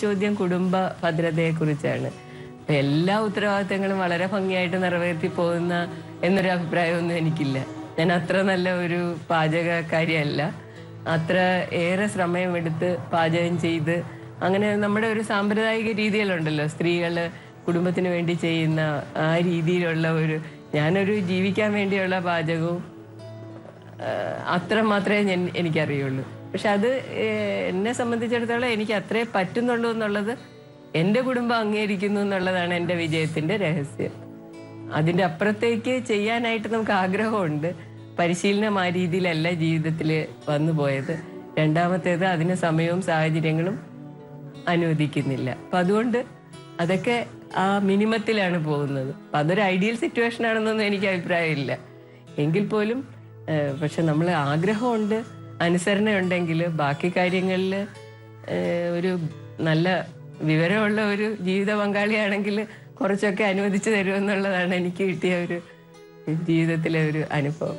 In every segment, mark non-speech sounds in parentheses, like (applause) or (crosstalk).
ചോദ്യം കുടുംബ ഭദ്രതയെ കുറിച്ചാണ് എല്ലാ ഉത്തരവാദിത്തങ്ങളും വളരെ ഭംഗിയായിട്ട് നിറവേറ്റി പോകുന്ന എന്നൊരു അഭിപ്രായമൊന്നും എനിക്കില്ല. ഞാൻ അത്ര നല്ല ഒരു പാചകക്കാരിയല്ല. അത്ര ഏറെ ശ്രമമെടുത്ത് പാചകം ചെയ്ത് അങ്ങനെ നമ്മുടെ ഒരു സാമ്പ്രദായിക രീതികളുണ്ടല്ലോ. സ്ത്രീകൾ കുടുംബത്തിന് വേണ്ടി ചെയ്യുന്ന ആ രീതിയിലുള്ള ഒരു ഞാനൊരു ജീവിക്കാൻ വേണ്ടിയുള്ള പാചകവും അത്ര മാത്രമേ ഞാൻ എനിക്കറിയുള്ളൂ. പക്ഷെ അത് എന്നെ സംബന്ധിച്ചിടത്തോളം എനിക്ക് അത്രേ പറ്റുന്നുള്ളൂ എന്നുള്ളത് എന്റെ കുടുംബം അംഗീകരിക്കുന്നു എന്നുള്ളതാണ് എന്റെ വിജയത്തിന്റെ രഹസ്യം. അതിന്റെ അപ്പുറത്തേക്ക് ചെയ്യാനായിട്ട് നമുക്ക് ആഗ്രഹമുണ്ട്. പരിശീലനം ആ രീതിയിലല്ല ജീവിതത്തിൽ വന്നു പോയത്. രണ്ടാമത്തേത് അതിന് സമയവും സാഹചര്യങ്ങളും അനുവദിക്കുന്നില്ല. അപ്പം അതുകൊണ്ട് അതൊക്കെ ആ മിനിമത്തിലാണ് പോകുന്നത്. അപ്പം അതൊരു ഐഡിയൽ സിറ്റുവേഷൻ ആണെന്നൊന്നും എനിക്ക് അഭിപ്രായമില്ല. എങ്കിൽ പോലും പക്ഷെ നമ്മൾ ആഗ്രഹമുണ്ട്. അനുസരണയുണ്ടെങ്കിൽ ബാക്കി കാര്യങ്ങളിൽ ഒരു നല്ല വിവരമുള്ള ഒരു ജീവിത പങ്കാളിയാണെങ്കിൽ കുറച്ചൊക്കെ അനുവദിച്ചു തരുമെന്നുള്ളതാണ് എനിക്ക് കിട്ടിയ ഒരു ജീവിതത്തിലെ ഒരു അനുഭവം.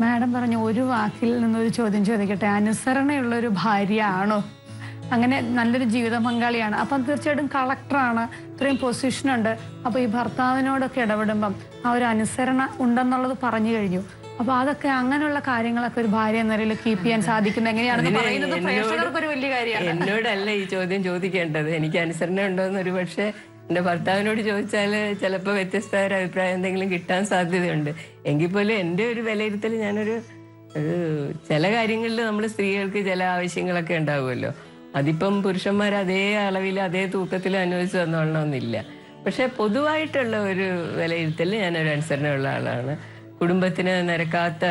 മാഡം പറഞ്ഞു ഒരു വാക്കിൽ നിന്ന് ഒരു ചോദ്യം ചോദിക്കട്ടെ. അനുസരണയുള്ള ഒരു ഭാര്യ ആണോ അങ്ങനെ നല്ലൊരു ജീവിത പങ്കാളിയാണ്. അപ്പം തീർച്ചയായിട്ടും കളക്ടറാണ്. ഇത്രയും പൊസിഷനുണ്ട് അപ്പൊ ഈ ഭർത്താവിനോടൊക്കെ ഇടപെടുമ്പം ആ ഒരു അനുസരണ ഉണ്ടെന്നുള്ളത് പറഞ്ഞു കഴിഞ്ഞു. അപ്പൊ അതൊക്കെ അങ്ങനെയുള്ള കാര്യങ്ങളൊക്കെ ഒരു ഭാര്യ എന്ന നിലയിൽ കീപ്പ് ചെയ്യാൻ സാധിക്കുന്നത് എങ്ങനെയാണെന്ന് പറയുന്നത് പ്രേക്ഷകർക്ക് ഒരു വലിയ കാര്യമാണ്. എന്നോടല്ല ഈ ചോദ്യം ചോദിക്കേണ്ടത്. എനിക്ക് അനുസരണ ഉണ്ടോന്ന് ഒരു പക്ഷേ എന്റെ ഭർത്താവിനോട് ചോദിച്ചാൽ ചിലപ്പോൾ വ്യത്യസ്തമായ ഒരു അഭിപ്രായം എന്തെങ്കിലും കിട്ടാൻ സാധ്യതയുണ്ട്. എങ്കിൽ പോലും എന്റെ ഒരു വിലയിരുത്തൽ ഞാനൊരു ഒരു ചില കാര്യങ്ങളിൽ നമ്മൾ സ്ത്രീകൾക്ക് ചില ആവശ്യങ്ങളൊക്കെ ഉണ്ടാവുമല്ലോ. അതിപ്പം പുരുഷന്മാർ അതേ അളവിൽ അതേ തൂക്കത്തിൽ അനുവദിച്ചു തന്നോളണമെന്നില്ല പക്ഷെ പൊതുവായിട്ടുള്ള ഒരു വിലയിരുത്തൽ ഞാനൊരു അനുസരണയുള്ള ആളാണ്. കുടുംബത്തിന് നിരക്കാത്ത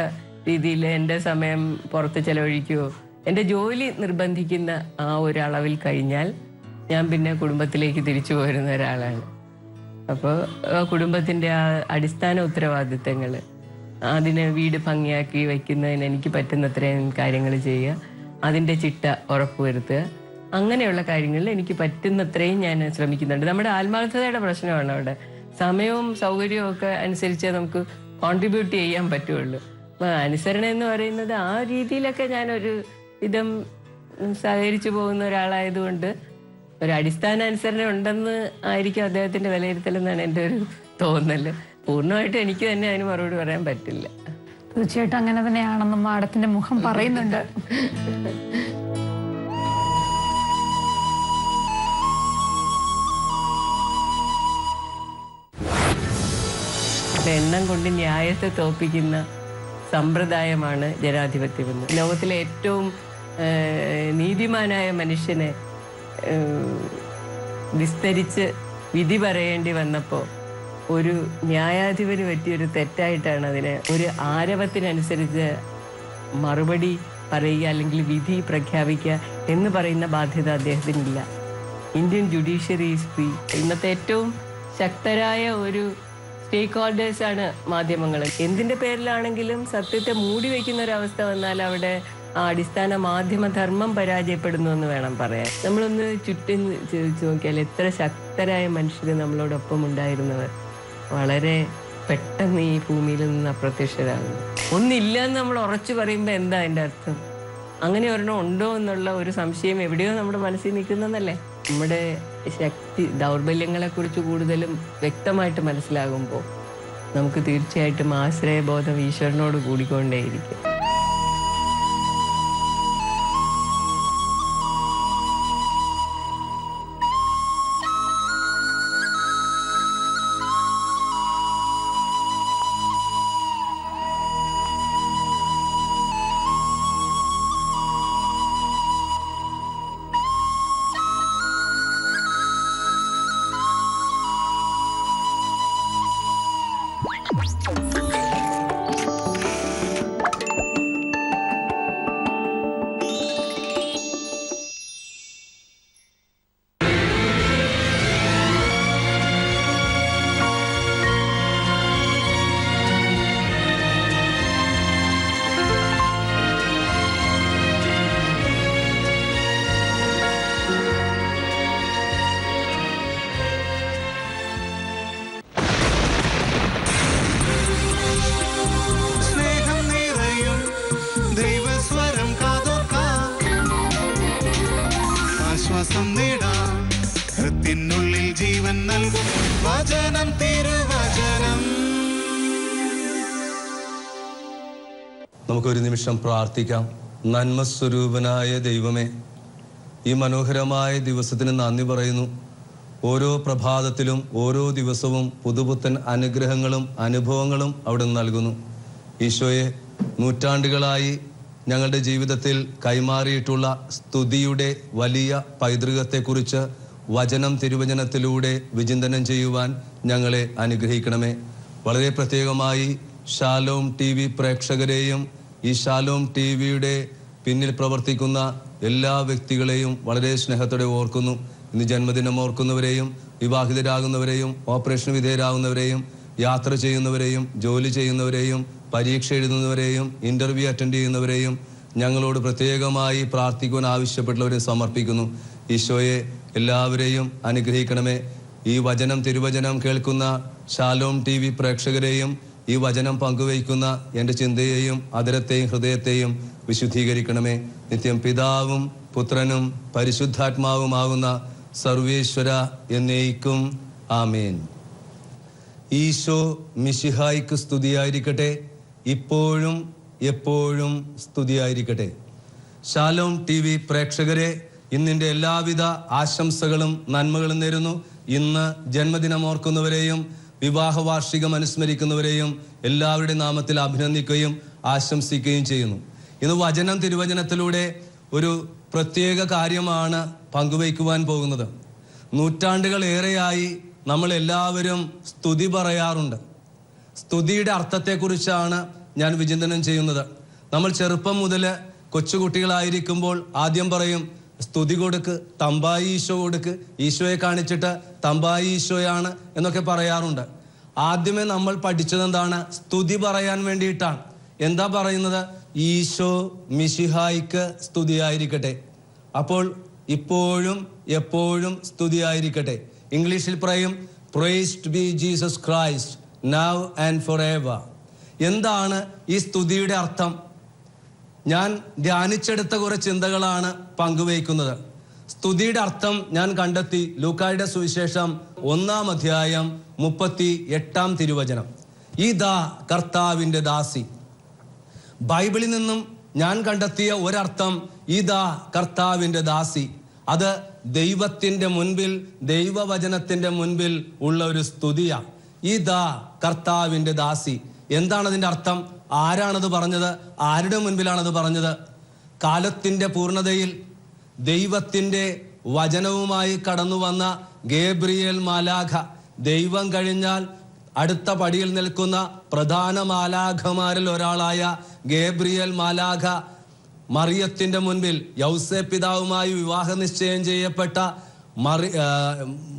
രീതിയിൽ എന്റെ സമയം പുറത്ത് ചെലവഴിക്കുകയോ എന്റെ ജോലി നിർബന്ധിക്കുന്ന ആ ഒരു അളവിൽ കഴിഞ്ഞാൽ ഞാൻ പിന്നെ കുടുംബത്തിലേക്ക് തിരിച്ചു പോരുന്ന ഒരാളാണ്. അപ്പോൾ കുടുംബത്തിന്റെ ആ അടിസ്ഥാന ഉത്തരവാദിത്തങ്ങൾ അതിനെ വീട് ഭംഗിയാക്കി വയ്ക്കുന്നതിന് എനിക്ക് പറ്റുന്നത്രയും കാര്യങ്ങൾ ചെയ്യുക അതിന്റെ ചിട്ട ഉറപ്പുവരുത്തുക അങ്ങനെയുള്ള കാര്യങ്ങളിൽ എനിക്ക് പറ്റുന്നത്രയും ഞാൻ ശ്രമിക്കുന്നുണ്ട്. നമ്മുടെ ആത്മാർത്ഥതയുടെ പ്രശ്നമാണ് അവിടെ. സമയവും സൗകര്യവും ഒക്കെ അനുസരിച്ച് നമുക്ക് കോൺട്രിബ്യൂട്ട് ചെയ്യാൻ പറ്റുള്ളൂ. അപ്പൊ അനുസരണ എന്ന് പറയുന്നത് ആ രീതിയിലൊക്കെ ഞാനൊരു വിധം സഹകരിച്ചു പോകുന്ന ഒരാളായതുകൊണ്ട് ഒരു അടിസ്ഥാന അനുസരണ ഉണ്ടെന്ന് ആയിരിക്കും അദ്ദേഹത്തിന്റെ വിലയിരുത്തൽ എന്നാണ് എന്റെ ഒരു തോന്നൽ. പൂർണമായിട്ട് എനിക്ക് തന്നെ അതിന് മറുപടി പറയാൻ പറ്റില്ല. തീർച്ചയായിട്ടും അങ്ങനെ തന്നെയാണെന്നും മാഡത്തിന്റെ മുഖം പറയുന്നുണ്ട്. (laughs) എണ്ണം കൊണ്ട് ന്യായത്തെ തോപ്പിക്കുന്ന സമ്പ്രദായമാണ് ജനാധിപത്യമെന്ന്. ലോകത്തിലെ ഏറ്റവും നീതിമാനായ മനുഷ്യനെ വിസ്തരിച്ച് വിധി പറയേണ്ടി വന്നപ്പോൾ ഒരു ന്യായാധിപന് പറ്റിയൊരു തെറ്റായിട്ടാണ് അതിനെ ഒരു ആരവത്തിനനുസരിച്ച് മറുപടി പറയുക അല്ലെങ്കിൽ വിധി പ്രഖ്യാപിക്കുക എന്ന് പറയുന്ന ബാധ്യത അദ്ദേഹത്തിനില്ല. ഇന്ത്യൻ ജുഡീഷ്യറി ഇന്നത്തെ ഏറ്റവും ശക്തരായ ഒരു സ്റ്റേക്ക് ആണ് മാധ്യമങ്ങൾ എന്തിന്റെ പേരിലാണെങ്കിലും സത്യത്തെ മൂടി വയ്ക്കുന്ന ഒരു അവസ്ഥ വന്നാൽ അവിടെ ആ അടിസ്ഥാന മാധ്യമ ധർമ്മം പരാജയപ്പെടുന്നു എന്ന് വേണം പറയാൻ. നമ്മളൊന്ന് ചുറ്റും ചോദിച്ചു നോക്കിയാൽ എത്ര ശക്തരായ മനുഷ്യർ നമ്മളോടൊപ്പം ഉണ്ടായിരുന്നവർ. വളരെ പെട്ടെന്ന് ഈ ഭൂമിയിൽ നിന്ന് അപ്രത്യക്ഷരാകുന്നു. ഒന്നില്ല എന്ന് നമ്മൾ ഉറച്ചു പറയുമ്പോൾ എന്താ അതിന്റെ അർത്ഥം? അങ്ങനെ ഒരെണ്ണം ഉണ്ടോ എന്നുള്ള ഒരു സംശയം എവിടെയോ നമ്മുടെ മനസ്സിൽ നിൽക്കുന്നതല്ലേ? നമ്മുടെ ശക്തി ദൗർബല്യങ്ങളെ കുറിച്ച് കൂടുതലും വ്യക്തമായിട്ട് മനസ്സിലാകുമ്പോൾ നമുക്ക് തീർച്ചയായിട്ടും ആശ്രയബോധം ഈശ്വരനോട് കൂടിക്കൊണ്ടേയിരിക്കും. നമുക്കൊരു നിമിഷം പ്രാർത്ഥിക്കാം. നന്മ സ്വരൂപനായ ദൈവമേ ഈ മനോഹരമായ ദിവസത്തിന് നന്ദി പറയുന്നു. ഓരോ പ്രഭാതത്തിലും ഓരോ ദിവസവും പുതുപുത്തൻ അനുഗ്രഹങ്ങളും അനുഭവങ്ങളും അവിടെ നൽകുന്നു. ഈശോയെ നൂറ്റാണ്ടുകളായി ഞങ്ങളുടെ ജീവിതത്തിൽ കൈമാറിയിട്ടുള്ള സ്തുതിയുടെ വലിയ പൈതൃകത്തെക്കുറിച്ച് വചനം തിരുവചനത്തിലൂടെ വിചിന്തനം ചെയ്യുവാൻ ഞങ്ങളെ അനുഗ്രഹിക്കണമേ. വളരെ പ്രത്യേകമായി ഷാലോം ടി പ്രേക്ഷകരെയും ഈ ഷാലോം ടി വിയുടെ പിന്നിൽ പ്രവർത്തിക്കുന്ന എല്ലാ വ്യക്തികളെയും വളരെ സ്നേഹത്തോടെ ഓർക്കുന്നു. ഇന്ന് ജന്മദിനം ഓർക്കുന്നവരെയും വിവാഹിതരാകുന്നവരെയും ഓപ്പറേഷൻ വിധേയരാകുന്നവരെയും യാത്ര ചെയ്യുന്നവരെയും ജോലി ചെയ്യുന്നവരെയും പരീക്ഷ എഴുതുന്നവരെയും ഇന്റർവ്യൂ അറ്റൻഡ് ചെയ്യുന്നവരെയും ഞങ്ങളോട് പ്രത്യേകമായി പ്രാർത്ഥിക്കുവാൻ ആവശ്യപ്പെട്ടവരെ സമർപ്പിക്കുന്നു. ഈശോയെ എല്ലാവരെയും അനുഗ്രഹിക്കണമേ. ഈ വചനം തിരുവചനം കേൾക്കുന്ന ഷാലോം ടി പ്രേക്ഷകരെയും ഈ വചനം പങ്കുവയ്ക്കുന്ന എന്റെ ചിന്തയെയും അതിരത്തെയും ഹൃദയത്തെയും വിശുദ്ധീകരിക്കണമേ. നിത്യം പിതാവും പുത്രനും പരിശുദ്ധാത്മാവുമാകുന്ന സർവേശ്വര എന്നേക്കും. ആമേൻ. ഈശോ മിശിഹായിക്ക് സ്തുതിയായിരിക്കട്ടെ. ഇപ്പോഴും എപ്പോഴും സ്തുതിയായിരിക്കട്ടെ. ശാലോം ടി വി പ്രേക്ഷകരെ ഇന്നിന്റെ എല്ലാവിധ ആശംസകളും നന്മകളും നേരുന്നു. ഇന്ന് ജന്മദിനം ഓർക്കുന്നവരെയും വിവാഹ വാർഷികം അനുസ്മരിക്കുന്നവരെയും എല്ലാവരുടെ നാമത്തിൽ അഭിനന്ദിക്കുകയും ആശംസിക്കുകയും ചെയ്യുന്നു. ഇന്ന് വചനം തിരുവചനത്തിലൂടെ ഒരു പ്രത്യേക കാര്യമാണ് പങ്കുവയ്ക്കുവാൻ പോകുന്നത്. നൂറ്റാണ്ടുകളേറെയായി നമ്മൾ എല്ലാവരും സ്തുതി പറയാറുണ്ട്. സ്തുതിയുടെ അർത്ഥത്തെക്കുറിച്ചാണ് ഞാൻ വിചിന്തനം ചെയ്യുന്നത്. നമ്മൾ ചെറുപ്പം മുതൽ കൊച്ചുകുട്ടികളായിരിക്കുമ്പോൾ ആദ്യം പറയും സ്തുതി കൊടുക്ക് തമ്പായി ഈശോ കൊടുക്ക്. ഈശോയെ കാണിച്ചിട്ട് തമ്പായി ഈശോയാണ് എന്നൊക്കെ പറയാറുണ്ട്. ആദ്യമേ നമ്മൾ പഠിച്ചത് എന്താണ്? സ്തുതി പറയാൻ വേണ്ടിയിട്ടാണ്. എന്താ പറയുന്നത്? ഈശോ മിശിഹായിക്ക് സ്തുതിയായിരിക്കട്ടെ. അപ്പോൾ ഇപ്പോഴും എപ്പോഴും സ്തുതിയായിരിക്കട്ടെ. ഇംഗ്ലീഷിൽ പറയും praised be Jesus Christ now and for എന്താണ് ഈ സ്തുതിയുടെ അർത്ഥം? ഞാൻ ധ്യാനിച്ചെടുത്ത കുറെ ചിന്തകളാണ് പങ്കുവയ്ക്കുന്നത്. സ്തുതിയുടെ അർത്ഥം ഞാൻ കണ്ടെത്തി. ലൂക്കായുടെ സുവിശേഷം ഒന്നാം അധ്യായം മുപ്പത്തി എട്ടാം തിരുവചനം. ഈ ദാ കർത്താവിന്റെ ദാസി. ബൈബിളിൽ നിന്നും ഞാൻ കണ്ടെത്തിയ ഒരർത്ഥം ഈ ദാ കർത്താവിന്റെ ദാസി. അത് ദൈവത്തിന്റെ മുൻപിൽ ദൈവവചനത്തിന്റെ മുൻപിൽ ഉള്ള ഒരു സ്തുതിയാണ് ഈ ദാ കർത്താവിന്റെ ദാസി. എന്താണ് അതിന്റെ അർത്ഥം? ആരാണത് പറഞ്ഞത്? ആരുടെ മുൻപിലാണത് പറഞ്ഞത്? കാലത്തിന്റെ പൂർണതയിൽ ദൈവത്തിന്റെ വചനവുമായി കടന്നു വന്ന ഗേബ്രിയേൽ മാലാഖ ദൈവം കഴിഞ്ഞാൽ അടുത്ത പടിയിൽ നിൽക്കുന്ന പ്രധാന മാലാഖമാരിൽ ഒരാളായ ഗേബ്രിയേൽ മാലാഖ മറിയത്തിന്റെ മുൻപിൽ യൗസേ പിതാവുമായി വിവാഹ നിശ്ചയം ചെയ്യപ്പെട്ട മറി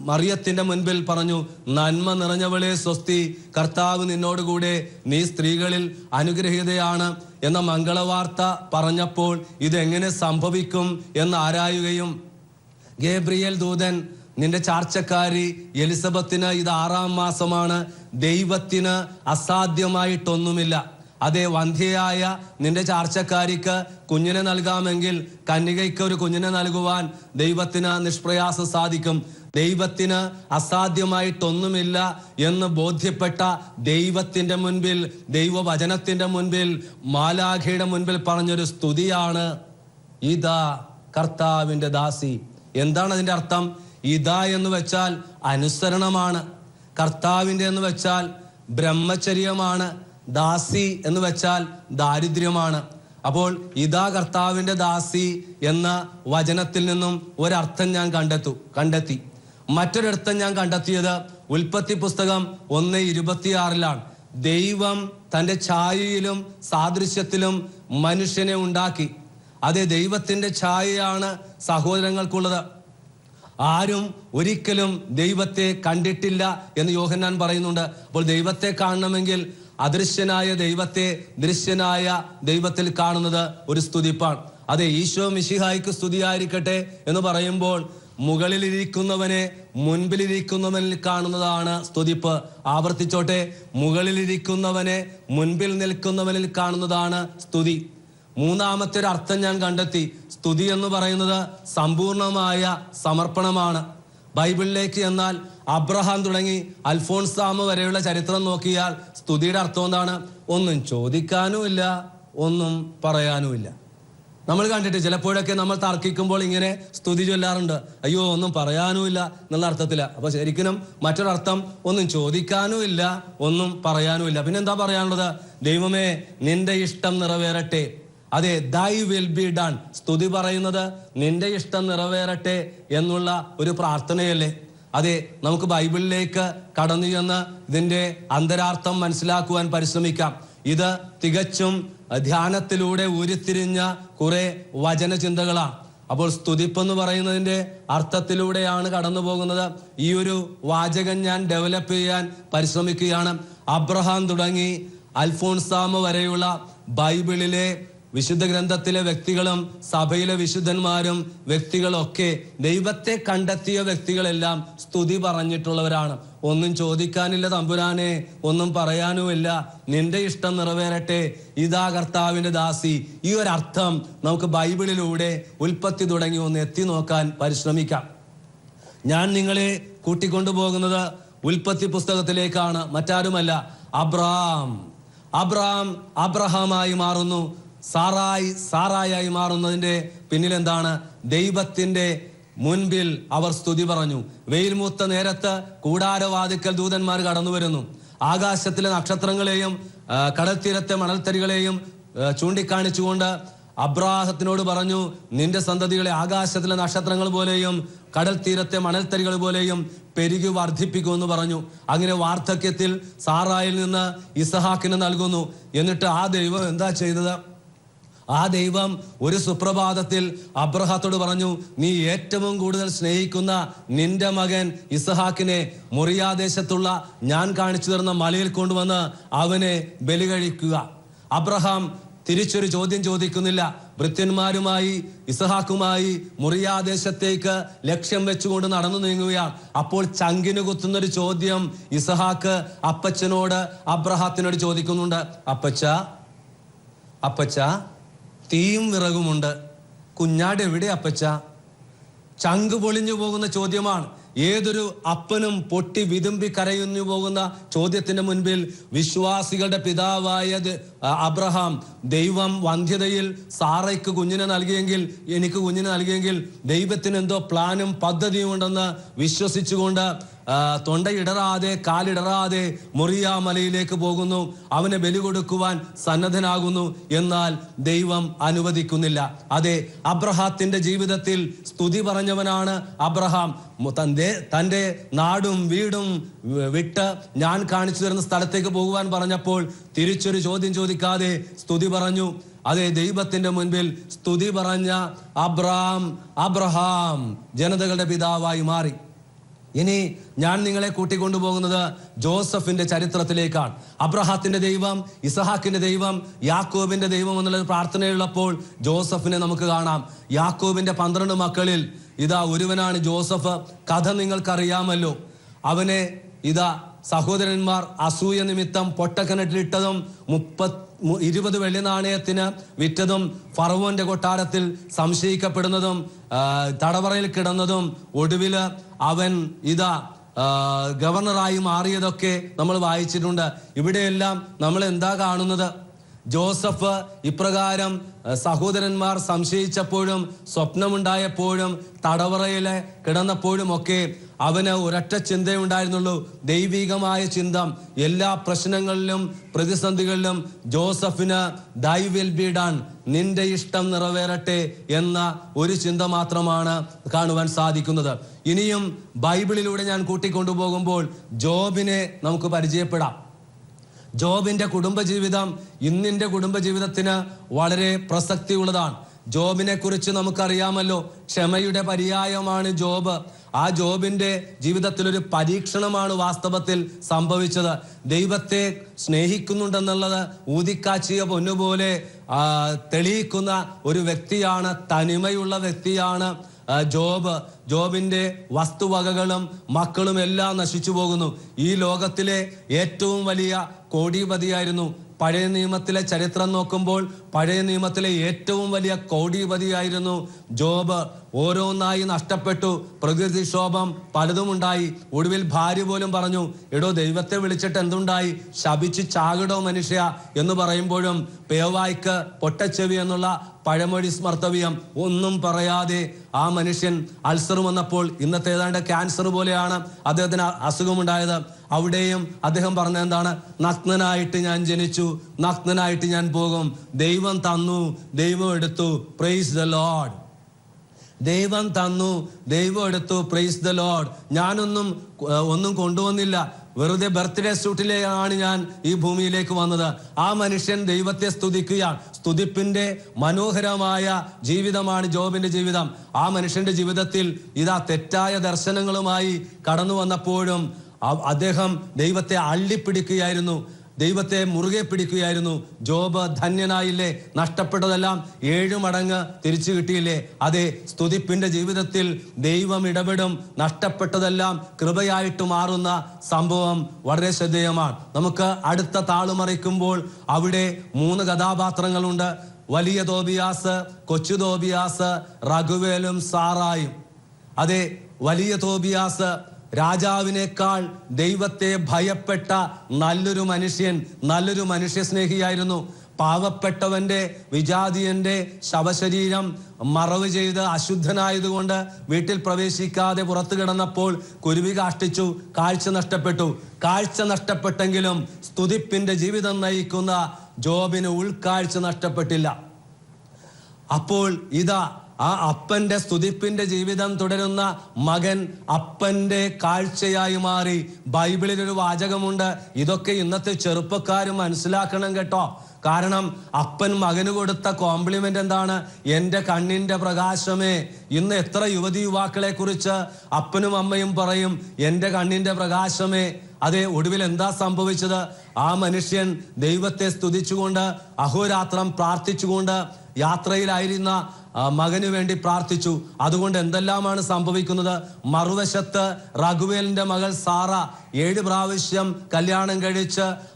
മറിയത്തിന്റെ മുൻപിൽ പറഞ്ഞു നന്മ നിറഞ്ഞവളെ സ്വസ്തി കർത്താവ് നിന്നോടുകൂടെ നീ സ്ത്രീകളിൽ അനുഗ്രഹീതയാണ് എന്ന മംഗളവാർത്ത പറഞ്ഞപ്പോൾ ഇതെങ്ങനെ സംഭവിക്കും എന്ന് ആരായുകയും ഗേബ്രിയൽ ദൂതൻ നിന്റെ ചാർച്ചക്കാരി എലിസബത്തിന് ഇത് ആറാം മാസമാണ് ദൈവത്തിന് അസാധ്യമായിട്ടൊന്നുമില്ല. അതേ വന്ധ്യയായ നിന്റെ ചാർച്ചക്കാരിക്ക് കുഞ്ഞിനെ നൽകാമെങ്കിൽ കന്യകയ്ക്ക് ഒരു കുഞ്ഞിനെ നൽകുവാൻ ദൈവത്തിന് നിഷ്പ്രയാസം സാധിക്കും. ദൈവത്തിന് അസാധ്യമായിട്ടൊന്നുമില്ല എന്ന് ബോധ്യപ്പെട്ട ദൈവത്തിന്റെ മുൻപിൽ ദൈവവചനത്തിന്റെ മുൻപിൽ മാലാഖയുടെ മുൻപിൽ പറഞ്ഞൊരു സ്തുതിയാണ്. ഇതാ കർത്താവിന്റെ ദാസി. എന്താണ് അതിന്റെ അർത്ഥം? ഇതാ എന്ന് വെച്ചാൽ അനുസരണമാണ്. കർത്താവിന്റെ എന്ന് വെച്ചാൽ ബ്രഹ്മചര്യമാണ്. ദാസി എന്ന് വെച്ചാൽ ദാരിദ്ര്യമാണ്. അപ്പോൾ ഇതാ കർത്താവിന്റെ ദാസി എന്ന വചനത്തിൽ നിന്നും ഒരർത്ഥം ഞാൻ കണ്ടെത്തു കണ്ടെത്തി. മറ്റൊരർത്ഥം ഞാൻ കണ്ടെത്തിയത് ഉൽപ്പത്തി പുസ്തകം ഒന്ന് ഇരുപത്തിയാറിലാണ്. ദൈവം തന്റെ ഛായയിലും സാദൃശ്യത്തിലും മനുഷ്യനെ ഉണ്ടാക്കി. അതെ ദൈവത്തിന്റെ ഛായയാണ് സഹോദരങ്ങൾക്കുള്ളത്. ആരും ഒരിക്കലും ദൈവത്തെ കണ്ടിട്ടില്ല എന്ന് യോഹന്നാൻ പറയുന്നുണ്ട്. അപ്പോൾ ദൈവത്തെ കാണണമെങ്കിൽ അദൃശ്യനായ ദൈവത്തെ ദൃശ്യനായ ദൈവത്തിൽ കാണുന്നത് ഒരു സ്തുതിപ്പാണ്. അതെ ഈശോ മിശിഹായിക്ക് സ്തുതിയായിരിക്കട്ടെ എന്ന് പറയുമ്പോൾ മുകളിലിരിക്കുന്നവനെ മുൻപിലിരിക്കുന്നവനിൽ കാണുന്നതാണ് സ്തുതിപ്പ്. ആവർത്തിച്ചോട്ടെ മുകളിലിരിക്കുന്നവനെ മുൻപിൽ നിൽക്കുന്നവനിൽ കാണുന്നതാണ് സ്തുതി. മൂന്നാമത്തെ ഒരു അർത്ഥം ഞാൻ കണ്ടെത്തി. സ്തുതി എന്ന് പറയുന്നത് സമ്പൂർണമായ സമർപ്പണമാണ്. ബൈബിളിലേക്ക് എന്നാൽ അബ്രഹാം തുടങ്ങി അൽഫോൺസാമ വരെയുള്ള ചരിത്രം നോക്കിയാൽ സ്തുതിയുടെ അർത്ഥം എന്താണ്? ഒന്നും ചോദിക്കാനുമില്ല ഒന്നും പറയാനുമില്ല. നമ്മൾ കണ്ടിട്ട് ചിലപ്പോഴൊക്കെ നമ്മൾ തർക്കിക്കുമ്പോൾ ഇങ്ങനെ സ്തുതി ചൊല്ലാറുണ്ട്. അയ്യോ ഒന്നും പറയാനുമില്ല എന്നുള്ള അർത്ഥത്തില. അപ്പൊ ശരിക്കും മറ്റൊരർത്ഥം ഒന്നും ചോദിക്കാനുമില്ല ഒന്നും പറയാനുമില്ല. പിന്നെന്താ പറയാനുള്ളത്? ദൈവമേ നിന്റെ ഇഷ്ടം നിറവേറട്ടെ. അതെ ദൈ വിൽ ബി ഡൺ സ്തുതി പറയുന്നത് നിന്റെ ഇഷ്ടം നിറവേറട്ടെ എന്നുള്ള ഒരു പ്രാർത്ഥനയല്ലേ? അതെ നമുക്ക് ബൈബിളിലേക്ക് കടന്നു ചെന്ന് ഇതിന്റെ അന്തരാർത്ഥം മനസ്സിലാക്കുവാൻ പരിശ്രമിക്കാം. ഇത് തികച്ചും ധ്യാനത്തിലൂടെ ഉരുത്തിരിഞ്ഞ കുറെ വചനചിന്തകളാണ്. അപ്പോൾ സ്തുതിപ്പെന്ന് പറയുന്നതിന്റെ അർത്ഥത്തിലൂടെയാണ് കടന്നു പോകുന്നത് ഈ ഒരു വാചകം ഞാൻ ഡെവലപ്പ് ചെയ്യാൻ പരിശ്രമിക്കുകയാണ്. അബ്രഹാം തുടങ്ങി അൽഫോൺസാമ വരെയുള്ള ബൈബിളിലെ വിശുദ്ധ ഗ്രന്ഥത്തിലെ വ്യക്തികളും സഭയിലെ വിശുദ്ധന്മാരും വ്യക്തികളൊക്കെ ദൈവത്തെ കണ്ടെത്തിയ വ്യക്തികളെല്ലാം സ്തുതി പറഞ്ഞിട്ടുള്ളവരാണ്. ഒന്നും ചോദിക്കാനില്ല തമ്പുരാനെ ഒന്നും പറയാനുമില്ല. നിന്റെ ഇഷ്ടം നിറവേറട്ടെ. ഇതാ കർത്താവിന്റെ ദാസി. ഈ ഒരു അർത്ഥം നമുക്ക് ബൈബിളിലൂടെ ഉൽപ്പത്തി തുടങ്ങി ഒന്ന് എത്തി നോക്കാൻ പരിശ്രമിക്കാം. ഞാൻ നിങ്ങളെ കൂട്ടിക്കൊണ്ടുപോകുന്നത് ഉൽപ്പത്തി പുസ്തകത്തിലേക്കാണ്. മറ്റാരുമല്ല. അബ്രാം. അബ്രാം അബ്രഹാമായി മാറുന്നു. സാറായി സാറായി മാറുന്നതിന്റെ പിന്നിലെന്താണ്? ദൈവത്തിന്റെ മുൻപിൽ അവർ സ്തുതി പറഞ്ഞു. വെയിൽ മൂത്ത നേരത്ത് കൂടാരവാതിക്കൽ ദൂതന്മാർ കടന്നു വരുന്നു. ആകാശത്തിലെ നക്ഷത്രങ്ങളെയും കടൽത്തീരത്തെ മണൽത്തരികളെയും ചൂണ്ടിക്കാണിച്ചുകൊണ്ട് അബ്രാഹത്തിനോട് പറഞ്ഞു നിന്റെ സന്തതികളെ ആകാശത്തിലെ നക്ഷത്രങ്ങൾ പോലെയും കടൽ തീരത്തെ മണൽത്തരികൾ പോലെയും പെരുകി വർദ്ധിപ്പിക്കുമെന്ന് പറഞ്ഞു. അങ്ങനെ വാർദ്ധക്യത്തിൽ സാറായിൽ നിന്ന് ഇസഹാക്കിന് നൽകുന്നു. എന്നിട്ട് ആ ദൈവം എന്താ ചെയ്തത്? ആ ദൈവം ഒരു സുപ്രഭാതത്തിൽ അബ്രഹാത്തോട് പറഞ്ഞു നീ ഏറ്റവും കൂടുതൽ സ്നേഹിക്കുന്ന നിന്റെ മകൻ ഇസഹാക്കിനെ മുറിയാദേശത്തുള്ള ഞാൻ കാണിച്ചു തരുന്ന മലയിൽ കൊണ്ടുവന്ന് അവനെ ബലി കഴിക്കുക അബ്രഹാം തിരിച്ചൊരു ചോദ്യം ചോദിക്കുന്നില്ല. ഭൃത്യന്മാരുമായി ഇസഹാക്കുമായി മുറിയാദേശത്തേക്ക് ലക്ഷ്യം വെച്ചുകൊണ്ട് നടന്നു നീങ്ങുകയാണ്. അപ്പോൾ ചങ്കിന് കുത്തുന്ന ഒരു ചോദ്യം ഇസഹാക്ക് അപ്പച്ചനോട് അബ്രഹാത്തിനോട് ചോദിക്കുന്നുണ്ട്. അപ്പച്ച അപ്പച്ച തീയും വിറകുമുണ്ട്. കുഞ്ഞാട് എവിടെ അപ്പച്ച? ചങ്ക് പൊളിഞ്ഞു പോകുന്ന ചോദ്യമാണ്. ഏതൊരു അപ്പനും പൊട്ടി വിതുമ്പി കരയുന്നു പോകുന്ന ചോദ്യത്തിന് മുൻപിൽ വിശ്വാസികളുടെ പിതാവായ അബ്രഹാം. ദൈവം വന്ധ്യതയിൽ സാറയ്ക്ക് കുഞ്ഞിനെ നൽകിയെങ്കിൽ എനിക്ക് കുഞ്ഞിനെ നൽകിയെങ്കിൽ ദൈവത്തിന് എന്തോ പ്ലാനും പദ്ധതിയും ഉണ്ടെന്ന് വിശ്വസിച്ചുകൊണ്ട് തൊണ്ടയിടറാതെ കാലിടറാതെ മുറിയ മലയിലേക്ക് പോകുന്നു. അവനെ ബലി കൊടുക്കുവാൻ സന്നദ്ധനാകുന്നു. എന്നാൽ ദൈവം അനുവദിക്കുന്നില്ല. അതെ അബ്രഹാത്തിന്റെ ജീവിതത്തിൽ സ്തുതി പറഞ്ഞവനാണ് അബ്രഹാം. തന്റെ തന്റെ നാടും വീടും വിട്ട് ഞാൻ കാണിച്ചു തരുന്ന സ്ഥലത്തേക്ക് പോകുവാൻ പറഞ്ഞപ്പോൾ തിരിച്ചൊരു ചോദ്യം ചോദിക്കാതെ സ്തുതി പറഞ്ഞു. അതെ ദൈവത്തിന്റെ മുൻപിൽ സ്തുതി പറഞ്ഞ അബ്രാം അബ്രഹാം ജനതകളുടെ പിതാവായി മാറി. ഇനി ഞാൻ നിങ്ങളെ കൂട്ടിക്കൊണ്ടുപോകുന്നത് ജോസഫിന്റെ ചരിത്രത്തിലേക്കാണ്. അബ്രഹാത്തിന്റെ ദൈവം ഇസഹാക്കിന്റെ ദൈവം യാക്കോബിന്റെ ദൈവം എന്നുള്ള പ്രാർത്ഥനയുള്ളപ്പോൾ ജോസഫിനെ നമുക്ക് കാണാം. യാക്കോബിന്റെ പന്ത്രണ്ട് മക്കളിൽ ഇതാ ഒരുവനാണ് ജോസഫ്. കഥ നിങ്ങൾക്കറിയാമല്ലോ. അവനെ ഇതാ സഹോദരന്മാർ അസൂയ നിമിത്തം പൊട്ടക്കിണറ്റിലിട്ടതും മുപ്പത് ഇരുപത് വെള്ളി നാണയത്തിന് വിറ്റതും ഫറവോന്റെ കൊട്ടാരത്തിൽ സംശയിക്കപ്പെടുന്നതും തടവറയിൽ കിടന്നതും ഒടുവിൽ അവൻ ഇതാ ഗവർണറായി മാറിയതൊക്കെ നമ്മൾ വായിച്ചിട്ടുണ്ട്. ഇവിടെയെല്ലാം നമ്മൾ എന്താ കാണുന്നത്? ജോസഫ് ഇപ്രകാരം സഹോദരന്മാർ സംശയിച്ചപ്പോഴും സ്വപ്നമുണ്ടായപ്പോഴും തടവറയിൽ കിടന്നപ്പോഴും ഒക്കെ അവന് ഒരൊറ്റ ചിന്തയുണ്ടായിരുന്നുള്ളൂ. ദൈവികമായ ചിന്ത. എല്ലാ പ്രശ്നങ്ങളിലും പ്രതിസന്ധികളിലും ജോസഫിന് ദൈ വിൽ ബി ഡൺ നിന്റെ ഇഷ്ടം നിറവേറട്ടെ എന്ന ഒരു ചിന്ത മാത്രമാണ് കാണുവാൻ സാധിക്കുന്നത്. ഇനിയും ബൈബിളിലൂടെ ഞാൻ കൂട്ടിക്കൊണ്ടുപോകുമ്പോൾ ജോബിനെ നമുക്ക് പരിചയപ്പെടാം. ജോബിന്റെ കുടുംബജീവിതം ഇന്നിന്റെ കുടുംബജീവിതത്തിന് വളരെ പ്രസക്തിയുള്ളതാണ്. ജോബിനെ കുറിച്ച് നമുക്കറിയാമല്ലോ ക്ഷമയുടെ പര്യായമാണ് ജോബ്. ആ ജോബിന്റെ ജീവിതത്തിൽ ഒരു പരീക്ഷണമാണ് വാസ്തവത്തിൽ സംഭവിച്ചത്. ദൈവത്തെ സ്നേഹിക്കുന്നുണ്ടെന്നുള്ളത് ഊതിക്കാച്ചിയ പൊന്നുപോലെ തെളിയിക്കുന്ന ഒരു വ്യക്തിയാണ് തനിമയുള്ള വ്യക്തിയാണ് ജോബ് ജോബിന്റെ വസ്തുവകകളും മക്കളും എല്ലാം നശിച്ചു പോകുന്നു. ഈ ലോകത്തിലെ ഏറ്റവും വലിയ കോടീപതിയായിരുന്നു പഴയ നിയമത്തിലെ ചരിത്രം നോക്കുമ്പോൾ പഴയ നിയമത്തിലെ ഏറ്റവും വലിയ കോടീപതിയായിരുന്നു ജോബ്. ഓരോന്നായി നഷ്ടപ്പെട്ടു. പ്രകൃതിക്ഷോഭം പലതും ഉണ്ടായി ഒടുവിൽ ഭാര്യ പോലും പറഞ്ഞു എടോ ദൈവത്തെ വിളിച്ചിട്ട് എന്തുണ്ടായി? ശപിച്ച് ചാകടോ മനുഷ്യ എന്ന് പറയുമ്പോഴും പേവായ്ക്ക് പൊട്ടച്ചെവി എന്നുള്ള പഴമൊഴി സ്മർത്തവ്യം ഒന്നും പറയാതെ ആ മനുഷ്യൻ അൾസർ വന്നപ്പോൾ ഇന്നത്തെ ഏതാണ്ട് ക്യാൻസർ പോലെയാണ് അദ്ദേഹത്തിന് അസുഖമുണ്ടായത്. അവിടെയും അദ്ദേഹം പറഞ്ഞ എന്താണ്? നഗ്നനായിട്ട് ഞാൻ ജനിച്ചു നഗ്നനായിട്ട് ഞാൻ പോകും. ദൈവം തന്നു ദൈവം എടുത്തു. പ്രൈസ് ദ ലോഡ് ദൈവം തന്നു ദൈവം എടുത്തു. പ്രൈസ് ദ ലോഡ് ഞാനൊന്നും ഒന്നും കൊണ്ടുവന്നില്ല. വെറുതെ ബർത്ത്ഡേ സ്യൂട്ടിലേക്കാണ് ഞാൻ ഈ ഭൂമിയിലേക്ക് വന്നത്. ആ മനുഷ്യൻ ദൈവത്തെ സ്തുതിക്കുകയാണ്. സ്തുതിപ്പിന്റെ മനോഹരമായ ജീവിതമാണ് ജോബിന്റെ ജീവിതം. ആ മനുഷ്യന്റെ ജീവിതത്തിൽ ഇതാ തെറ്റായ ദർശനങ്ങളുമായി കടന്നു വന്നപ്പോഴും അദ്ദേഹം ദൈവത്തെ അള്ളിപ്പിടിക്കുകയായിരുന്നു. ദൈവത്തെ മുറുകെ പിടിക്കുകയായിരുന്നു. ജോബ് ധന്യനായില്ലേ? നഷ്ടപ്പെട്ടതെല്ലാം ഏഴു മടങ്ങ് തിരിച്ചു കിട്ടിയില്ലേ? അതെ സ്തുതിപ്പിന്റെ ജീവിതത്തിൽ ദൈവം ഇടപെടും. നഷ്ടപ്പെട്ടതെല്ലാം കൃപയായിട്ട് മാറുന്ന സംഭവം വളരെ ശ്രദ്ധേയമാണ്. നമുക്ക് അടുത്ത താളുമറിക്കുമ്പോൾ അവിടെ മൂന്ന് കഥാപാത്രങ്ങളുണ്ട്. വലിയ തോബിയാസ് കൊച്ചു തോബിയാസ് റഘുവേലും സാറായും. അതെ വലിയ തോബിയാസ് രാജാവിനേക്കാൾ ദൈവത്തെ ഭയപ്പെട്ട നല്ലൊരു മനുഷ്യൻ നല്ലൊരു മനുഷ്യസ്നേഹിയായിരുന്നു. പാവപ്പെട്ടവന്റെ വിജാതിയന്റെ ശവശരീരം മറവ് ചെയ്ത് അശുദ്ധനായതുകൊണ്ട് വീട്ടിൽ പ്രവേശിക്കാതെ പുറത്തു കിടന്നപ്പോൾ കുരുവി കാഷ്ടിച്ചു കാഴ്ച നഷ്ടപ്പെട്ടു. കാഴ്ച നഷ്ടപ്പെട്ടെങ്കിലും സ്തുതിപ്പിന്റെ ജീവിതം നയിക്കുന്ന ജോബിന് ഉൾക്കാഴ്ച നഷ്ടപ്പെട്ടില്ല. അപ്പോൾ ഇതാ ആ അപ്പന്റെ സ്തുതിപ്പിന്റെ ജീവിതം തുടരുന്ന മകൻ അപ്പന്റെ കാഴ്ചയായി മാറി. ബൈബിളിൽ ഒരു വാചകമുണ്ട്. ഇതൊക്കെ ഇന്നത്തെ ചെറുപ്പക്കാർ മനസ്സിലാക്കണം കേട്ടോ. കാരണം അപ്പൻ മകന് കൊടുത്ത കോംപ്ലിമെന്റ് എന്താണ്? എന്റെ കണ്ണിന്റെ പ്രകാശമേ. ഇന്ന് എത്ര യുവതി യുവാക്കളെ കുറിച്ച് അപ്പനും അമ്മയും പറയും എന്റെ കണ്ണിന്റെ പ്രകാശമേ. അതെ ഒടുവിൽ എന്താ സംഭവിച്ചത്? ആ മനുഷ്യൻ ദൈവത്തെ സ്തുതിച്ചുകൊണ്ട് അഹോരാത്രം പ്രാർത്ഥിച്ചുകൊണ്ട് യാത്രയിലായിരുന്ന മകന് വേണ്ടി പ്രാർത്ഥിച്ചു. അതുകൊണ്ട് എന്തെല്ലാമാണ് സംഭവിക്കുന്നത്? മറുവശത്ത് റഘുവേലിന്റെ മകൾ സാറ ഏഴ് പ്രാവശ്യം കല്യാണം കഴിച്ച്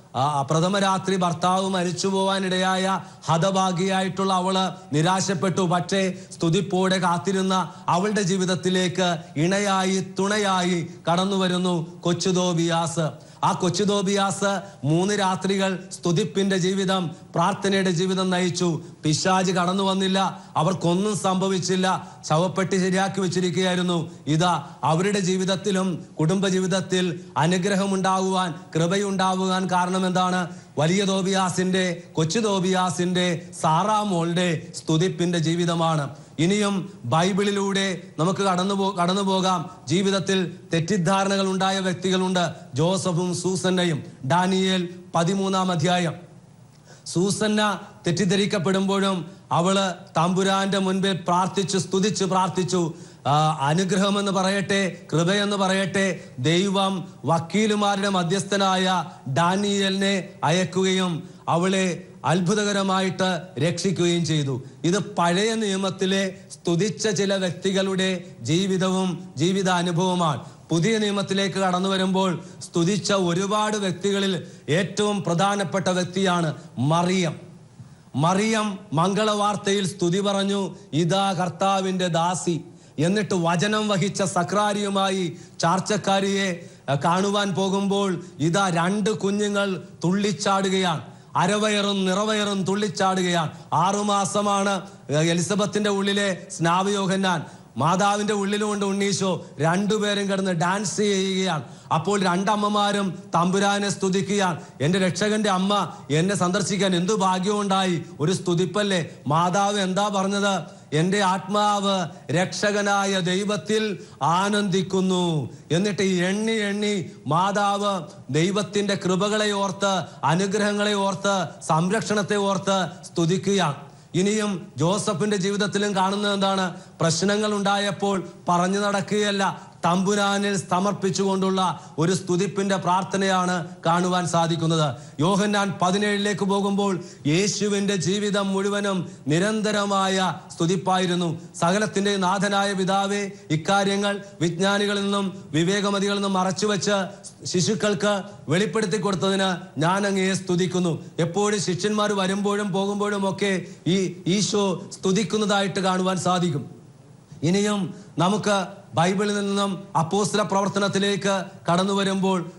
പ്രഥമ രാത്രി ഭർത്താവ് മരിച്ചു പോവാനിടയായ ഹതഭാഗിയായിട്ടുള്ള അവൾ നിരാശപ്പെട്ടു. പക്ഷേ സ്തുതിപ്പോടെ കാത്തിരുന്ന അവളുടെ ജീവിതത്തിലേക്ക് ഇണയായി തുണയായി കടന്നു വരുന്നു കൊച്ചുതോബിയാസ് ആ കൊച്ചുതോബിയാസ് മൂന്ന് രാത്രികൾ സ്തുതിപ്പിന്റെ ജീവിതം പ്രാർത്ഥനയുടെ ജീവിതം നയിച്ചു. പിശാജ് കടന്നു വന്നില്ല. അവർക്കൊന്നും സംഭവിച്ചില്ല. ശവപ്പെട്ടി ശരിയാക്കി വെച്ചിരിക്കുകയായിരുന്നു. ഇതാ അവരുടെ ജീവിതത്തിലും കുടുംബ ജീവിതത്തിൽ അനുഗ്രഹമുണ്ടാകുവാൻ കൃപയുണ്ടാകുവാൻ കാരണം എന്താണ്? വലിയ തോബിയാസിന്റെ കൊച്ചു തോബിയാസിന്റെ സാറാമോളുടെ സ്തുതിപ്പിന്റെ ജീവിതമാണ്. ഇനിയും ബൈബിളിലൂടെ നമുക്ക് കടന്നു കടന്നു പോകാം. ജീവിതത്തിൽ തെറ്റിദ്ധാരണകൾ ഉണ്ടായ വ്യക്തികളുണ്ട്. ജോസഫും സൂസന്നയും. ഡാനിയേൽ പതിമൂന്നാം അധ്യായം. സൂസന്ന തെറ്റിദ്ധരിക്കപ്പെടുമ്പോഴും അവൾ തമ്പുരാന്റെ മുൻപിൽ പ്രാർത്ഥിച്ചു സ്തുതിച്ചു പ്രാർത്ഥിച്ചു. അനുഗ്രഹം അനുഗ്രഹമെന്ന് പറയട്ടെ കൃപയെന്ന് പറയട്ടെ ദൈവം വക്കീലുമാരുടെ മധ്യസ്ഥനായ ഡാനിയലിനെ അയക്കുകയും അവളെ അത്ഭുതകരമായിട്ട് രക്ഷിക്കുകയും ചെയ്തു. ഇത് പഴയ നിയമത്തിലെ സ്തുതിച്ച ചില വ്യക്തികളുടെ ജീവിതവും ജീവിത അനുഭവമാണ് പുതിയ നിയമത്തിലേക്ക് കടന്നു വരുമ്പോൾ സ്തുതിച്ച ഒരുപാട് വ്യക്തികളിൽ ഏറ്റവും പ്രധാനപ്പെട്ട വ്യക്തിയാണ് മറിയം. മറിയം മംഗളവാർത്തയിൽ സ്തുതി പറഞ്ഞു ഇതാ കർത്താവിന്റെ ദാസി എന്നിട്ട് വചനം വഹിച്ച സക്രാരിയുമായി ചാർച്ചക്കാരിയെ കാണുവാൻ പോകുമ്പോൾ ഇതാ രണ്ട് കുഞ്ഞുങ്ങൾ തുള്ളിച്ചാടുകയാണ്. അരവയറും നിറവയറും തുള്ളിച്ചാടുകയാണ്. ആറുമാസമാണ് എലിസബത്തിന്റെ ഉള്ളിലെ സ്നാവയോഹന്നാൻ മാതാവിന്റെ ഉള്ളിലുമുണ്ട് ഉണ്ണീശോ. രണ്ടുപേരും കിടന്ന് ഡാൻസ് ചെയ്യുകയാണ്. അപ്പോൾ രണ്ടമ്മമാരും തമ്പുരാനെ സ്തുതിക്കുകയാണ്. എന്റെ രക്ഷകന്റെ അമ്മ എന്നെ സന്ദർശിക്കാൻ എന്തു ഭാഗ്യമുണ്ടായി? ഒരു സ്തുതിപ്പല്ലേ? മാതാവ് എന്താ പറഞ്ഞത്? എന്റെ ആത്മാവ് രക്ഷകനായ ദൈവത്തിൽ ആനന്ദിക്കുന്നു. എന്നിട്ട് എണ്ണി എണ്ണി മാതാവ് ദൈവത്തിന്റെ കൃപകളെ ഓർത്ത് അനുഗ്രഹങ്ങളെ ഓർത്ത് സംരക്ഷണത്തെ ഓർത്ത് സ്തുതിക്കുക. ഇനിയും ജോസഫിന്റെ ജീവിതത്തിലും കാണുന്നത് എന്താണ്? പ്രശ്നങ്ങൾ ഉണ്ടായപ്പോൾ പറഞ്ഞു നടക്കുകയല്ല. തമ്പുരാനിൽ സമർപ്പിച്ചുകൊണ്ടുള്ള ഒരു സ്തുതിപ്പിന്റെ പ്രാർത്ഥനയാണ് കാണുവാൻ സാധിക്കുന്നത്. യോഹന്നാൻ പതിനേഴിലേക്ക് പോകുമ്പോൾ യേശുവിന്റെ ജീവിതം മുഴുവനും നിരന്തരമായ സ്തുതിപ്പായിരുന്നു. സകലത്തിന്റെ നാഥനായ പിതാവെ ഇക്കാര്യങ്ങൾ വിജ്ഞാനികളിൽ നിന്നും വിവേകമതികളിൽ നിന്നും മറച്ചുവെച്ച് ശിശുക്കൾക്ക് വെളിപ്പെടുത്തി കൊടുത്തതിന് ഞാൻ അങ്ങയെ സ്തുതിക്കുന്നു. എപ്പോഴും ശിഷ്യന്മാർ വരുമ്പോഴും പോകുമ്പോഴും ഒക്കെ ഈ ഈശോ സ്തുതിക്കുന്നതായിട്ട് കാണുവാൻ സാധിക്കും. ഇനിയും നമുക്ക് ബൈബിളിൽ നിന്നും അപ്പോസ്തല പ്രവർത്തനത്തിലേക്ക് കടന്നു വരുമ്പോൾ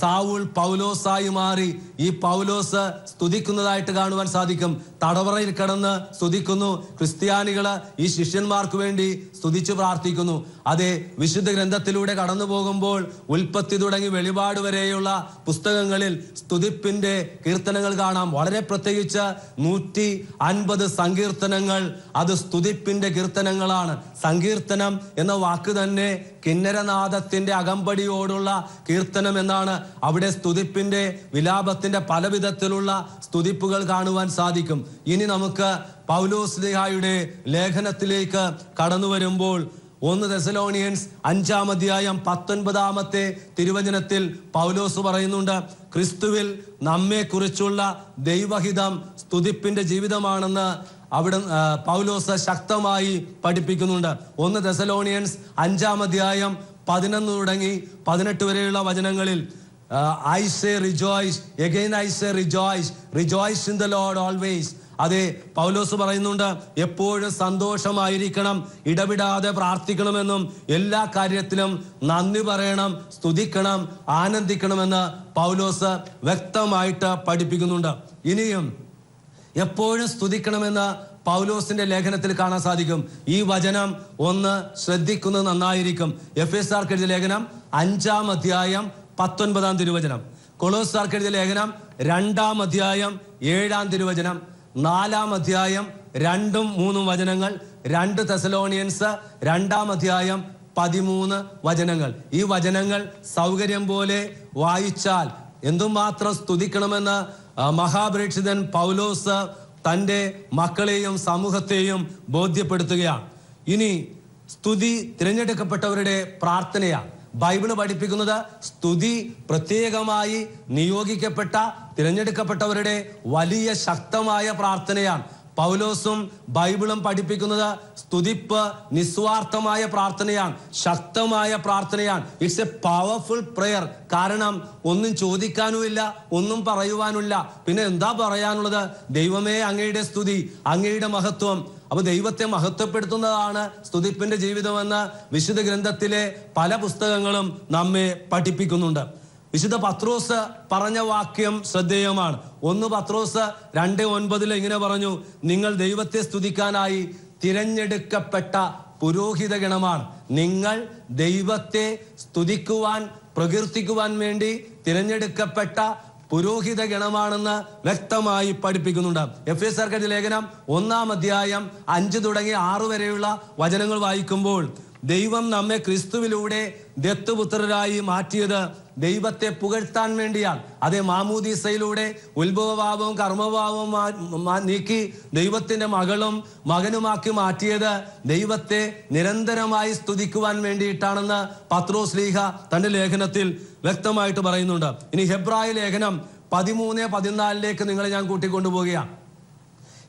സാവുൾ പൗലോസായി മാറി. ഈ പൗലോസ് സ്തുതിക്കുന്നതായിട്ട് കാണുവാൻ സാധിക്കും. തടവറയിൽ കിടന്ന് സ്തുതിക്കുന്നു. ക്രിസ്ത്യാനികൾ ഈ ശിഷ്യന്മാർക്ക് വേണ്ടി സ്തുതിച്ച് പ്രാർത്ഥിക്കുന്നു. അതെ വിശുദ്ധ ഗ്രന്ഥത്തിലൂടെ കടന്നു പോകുമ്പോൾ ഉൽപ്പത്തി തുടങ്ങി വെളിപാട് വരെയുള്ള പുസ്തകങ്ങളിൽ സ്തുതിപ്പിന്റെ കീർത്തനങ്ങൾ കാണാം. വളരെ പ്രത്യേകിച്ച് നൂറ്റി അൻപത് സങ്കീർത്തനങ്ങൾ അത് സ്തുതിപ്പിന്റെ കീർത്തനങ്ങളാണ്. സങ്കീർത്തനം എന്ന വാക്ക് തന്നെ കിന്നരനാഥത്തിന്റെ അകമ്പടിയോടുള്ള കീർത്തനം എന്നാണ് അവിടെ സ്തുതിപ്പിന്റെ വിലാപത്തിന്റെ പലവിധത്തിലുള്ള സ്തുതിപ്പുകൾ കാണുവാൻ സാധിക്കും. ഇനി നമുക്ക് പൗലോസ്ലിഹായുടെ ലേഖനത്തിലേക്ക് കടന്നു വരുമ്പോൾ ഒന്ന് തെസലോണിയൻസ് അഞ്ചാം അധ്യായം പത്തൊൻപതാമത്തെ തിരുവചനത്തിൽ പൗലോസ് പറയുന്നുണ്ട് ക്രിസ്തുവിൽ നമ്മെ കുറിച്ചുള്ള ദൈവഹിതം സ്തുതിപ്പിന്റെ ജീവിതമാണെന്ന് അവിടെ പൗലോസ് ശക്തമായി പഠിപ്പിക്കുന്നുണ്ട്. ഒന്ന് തെസലോണിയൻസ് അഞ്ചാം അധ്യായം പതിനൊന്ന് തുടങ്ങി പതിനെട്ട് വരെയുള്ള വചനങ്ങളിൽ I say rejoice again I say rejoice rejoice in the lord always അതെ പൗലോസ് പറയുന്നുണ്ട് എപ്പോഴും സന്തോഷമായിരിക്കണം ഇടപെടാതെ പ്രാർത്ഥിക്കണമെന്നും എല്ലാ കാര്യത്തിലും നന്ദി പറയണം സ്തുതിക്കണം ആനന്ദിക്കണമെന്ന് പൗലോസ് വ്യക്തമായിട്ട് പഠിപ്പിക്കുന്നുണ്ട്. ഇനിയും എപ്പോഴും സ്തുതിക്കണമെന്ന് പൗലോസിന്റെ ലേഖനത്തിൽ കാണാൻ സാധിക്കും. ഈ വചനം ഒന്ന് ശ്രദ്ധിക്കുന്നത് നന്നായിരിക്കും. എഫ് എസ് ആർക്ക് എഴുതിയ ലേഖനം അഞ്ചാം അധ്യായം പത്തൊൻപതാം തിരുവചനം. കൊളോസാർക്ക് എഴുതിയ ലേഖനം രണ്ടാം അധ്യായം ഏഴാം തിരുവചനം. നാലാം അധ്യായം രണ്ടും മൂന്നും വചനങ്ങൾ രണ്ട് തെസലോണിയൻസ് രണ്ടാം അധ്യായം പതിമൂന്ന് വചനങ്ങൾ. ഈ വചനങ്ങൾ സൗകര്യം പോലെ വായിച്ചാൽ എന്തുമാത്രം സ്തുതിക്കണമെന്ന് മഹാപരീക്ഷിതൻ പൗലോസ് തന്റെ മക്കളെയും സമൂഹത്തെയും ബോധ്യപ്പെടുത്തുകയാണ്. ഇനി സ്തുതി തിരഞ്ഞെടുക്കപ്പെട്ടവരുടെ പ്രാർത്ഥനയാണ്. ബൈബിൾ പഠിപ്പിക്കുന്നത് സ്തുതി പ്രത്യേകമായി നിയോഗിക്കപ്പെട്ട തിരഞ്ഞെടുക്കപ്പെട്ടവരുടെ വലിയ ശക്തമായ പ്രാർത്ഥനയാണ്. പൗലോസും ബൈബിളും പഠിപ്പിക്കുന്നത് സ്തുതിപ്പ് നിസ്വാർത്ഥമായ പ്രാർത്ഥനയാണ്. ശക്തമായ പ്രാർത്ഥനയാണ്. ഇറ്റ്സ് എ പവർഫുൾ പ്രെയർ കാരണം ഒന്നും ചോദിക്കാനുമില്ല ഒന്നും പറയുവാനുമില്ല. പിന്നെ എന്താ പറയാനുള്ളത്? ദൈവമേ അങ്ങയുടെ സ്തുതി അങ്ങയുടെ മഹത്വം. അപ്പൊ ദൈവത്തെ മഹത്വപ്പെടുത്തുന്നതാണ് സ്തുതിപ്പിന്റെ ജീവിതമെന്ന് വിശുദ്ധ ഗ്രന്ഥത്തിലെ പല പുസ്തകങ്ങളും നമ്മെ പഠിപ്പിക്കുന്നുണ്ട്. വിശുദ്ധ പത്രോസ് പറഞ്ഞ വാക്യം ശ്രദ്ധേയമാണ്. ഒന്ന് പത്രോസ് രണ്ട് ഒൻപതിൽ ഇങ്ങനെ പറഞ്ഞു നിങ്ങൾ ദൈവത്തെ സ്തുതിക്കാനായി തിരഞ്ഞെടുക്കപ്പെട്ട പുരോഹിത ഗണമാണ്. നിങ്ങൾ ദൈവത്തെ സ്തുതിക്കുവാൻ പ്രകീർത്തിക്കുവാൻ വേണ്ടി തിരഞ്ഞെടുക്കപ്പെട്ട പുരോഹിത ഗണമാണെന്ന് വ്യക്തമായി പഠിപ്പിക്കുന്നുണ്ട്. എഫ് എസ് ആർക്കടി ലേഖനം ഒന്നാം അധ്യായം അഞ്ച് തുടങ്ങി ആറ് വരെയുള്ള വചനങ്ങൾ വായിക്കുമ്പോൾ ദൈവം നമ്മെ ക്രിസ്തുവിലൂടെ ദത്തുപുത്രരായി മാറ്റിയത് ദൈവത്തെ പുകഴ്ത്താൻ വേണ്ടിയാണ്. അതേ മാമൂദീസയിലൂടെ ഉത്ഭവഭാവവും കർമ്മഭാവവും നീക്കി ദൈവത്തിന്റെ മകളും മകനുമാക്കി മാറ്റിയത് ദൈവത്തെ നിരന്തരമായി സ്തുതിക്കുവാൻ വേണ്ടിയിട്ടാണെന്ന് പത്രോസ് ലീഹ തന്റെ ലേഖനത്തിൽ വ്യക്തമായിട്ട് പറയുന്നുണ്ട്. ഇനി ഹെബ്രായ ലേഖനം പതിമൂന്ന് പതിനാലിലേക്ക് നിങ്ങളെ ഞാൻ കൂട്ടിക്കൊണ്ടുപോവുകയാണ്.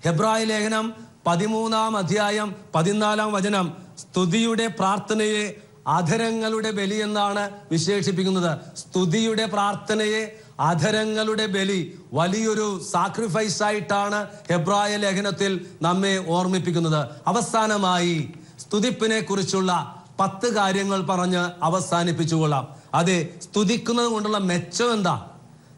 ഹെബ്രായ ലേഖനം പതിമൂന്നാം അധ്യായം പതിനാലാം വചനം സ്തുതിയുടെ പ്രാർത്ഥനയെ അധരങ്ങളുടെ ബലി എന്നാണ് വിശേഷിപ്പിക്കുന്നത്. സ്തുതിയുടെ പ്രാർത്ഥനയെ അധരങ്ങളുടെ ബലി വലിയൊരു സാക്രിഫൈസ് ആയിട്ടാണ് ഹെബ്രായ ലേഖനത്തിൽ നമ്മെ ഓർമ്മിപ്പിക്കുന്നത്. അവസാനമായി സ്തുതിപ്പിനെ കുറിച്ചുള്ള പത്ത് കാര്യങ്ങൾ പറഞ്ഞ് അവസാനിപ്പിച്ചുകൊള്ളാം. അതെ സ്തുതിക്കുന്നത് കൊണ്ടുള്ള മെച്ചം എന്താ?